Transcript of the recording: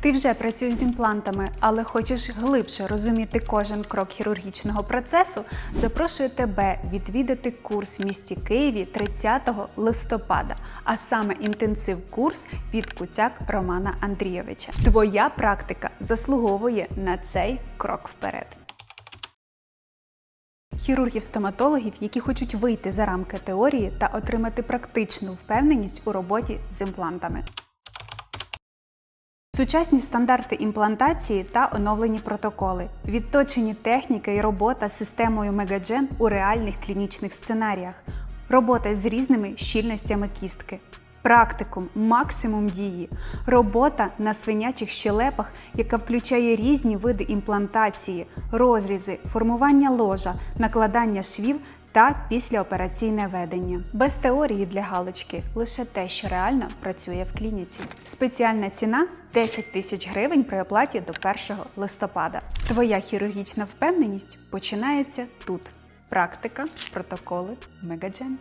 Ти вже працюєш з імплантами, але хочеш глибше розуміти кожен крок хірургічного процесу. Запрошую тебе відвідати курс в місті Києві 30 листопада, а саме інтенсив-курс від Куцяк Романа Андрійовича. Твоя практика заслуговує на цей крок вперед. Хірургів-стоматологів, які хочуть вийти за рамки теорії та отримати практичну впевненість у роботі з імплантами. Сучасні стандарти імплантації та оновлені протоколи, відточені техніки і робота з системою Мегаджен у реальних клінічних сценаріях, робота з різними щільностями кістки, практикум, максимум дії, робота на свинячих щелепах, яка включає різні види імплантації, розрізи, формування ложа, накладання швів та післяопераційне ведення. Без теорії для галочки лише те, що реально працює в клініці. Спеціальна ціна 10 тисяч гривень при оплаті до 1 листопада. Твоя хірургічна впевненість починається тут. Практика, протоколи, мегаджен.